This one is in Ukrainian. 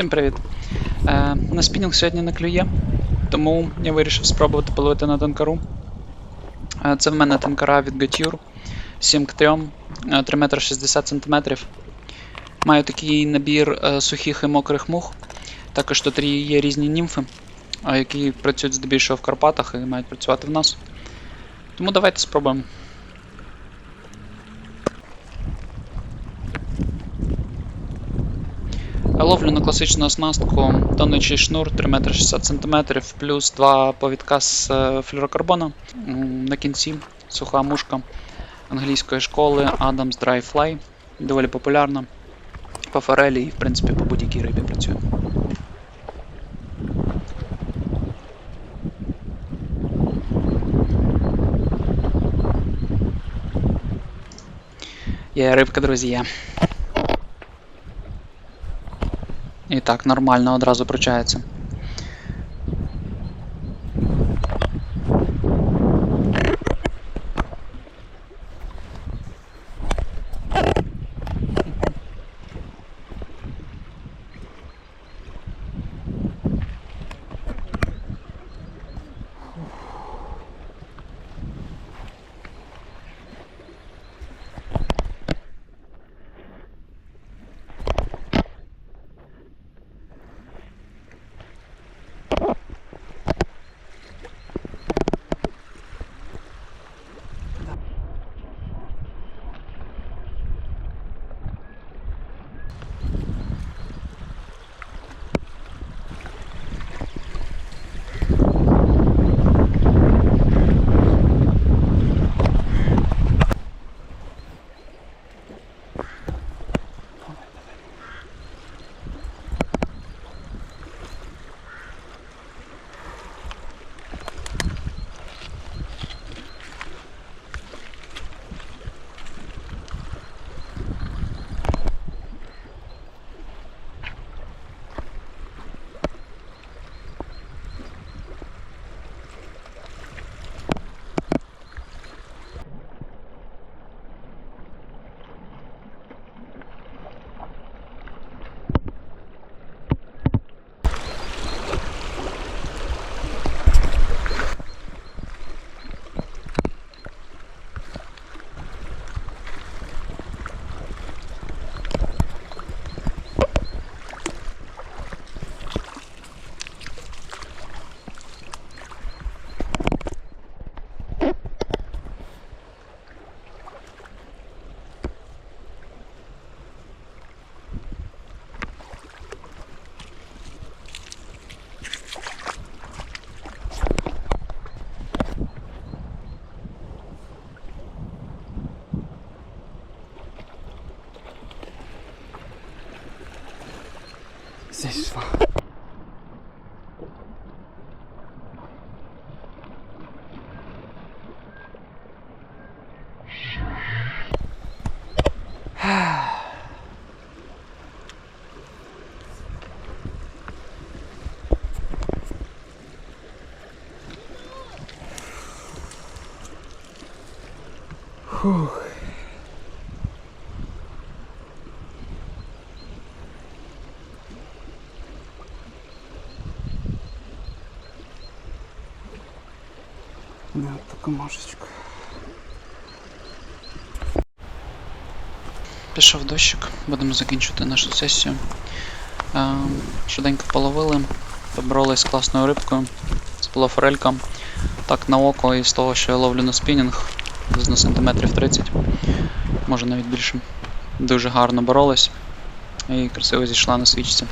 Всім привіт. Е, на спінінг сьогодні не клює, тому я вирішив спробувати половити на танкару. Е, це в мене танкара від Gature 7 к 3, е, 3 метри 60 см. Маю такий набір е, сухих і мокрих мух. Також тут є різні німфи, е, які працюють здебільшого в Карпатах і мають працювати в нас. Тому давайте спробуємо. На класичну оснастку тонучий шнур 3 метри 60 см, плюс два повідка з е, флюрокарбону. На кінці суха мушка англійської школи Adams Dry Fly. Доволі популярна. По форелі і, в принципі, по будь-якій рибі працює. Є рибка, друзі, є. І так, нормально одразу пручається. Зійшла. Фух. На таку мошечку. Пішов дощик, будемо закінчувати нашу сесію. Е, Швиденько половили, поборолись з класною рибкою, з полофорелька. Так на око і з того, що я ловлю на спінінг, десь на сантиметрів 30, може навіть більше. Дуже гарно боролись і красиво зійшла на свічці.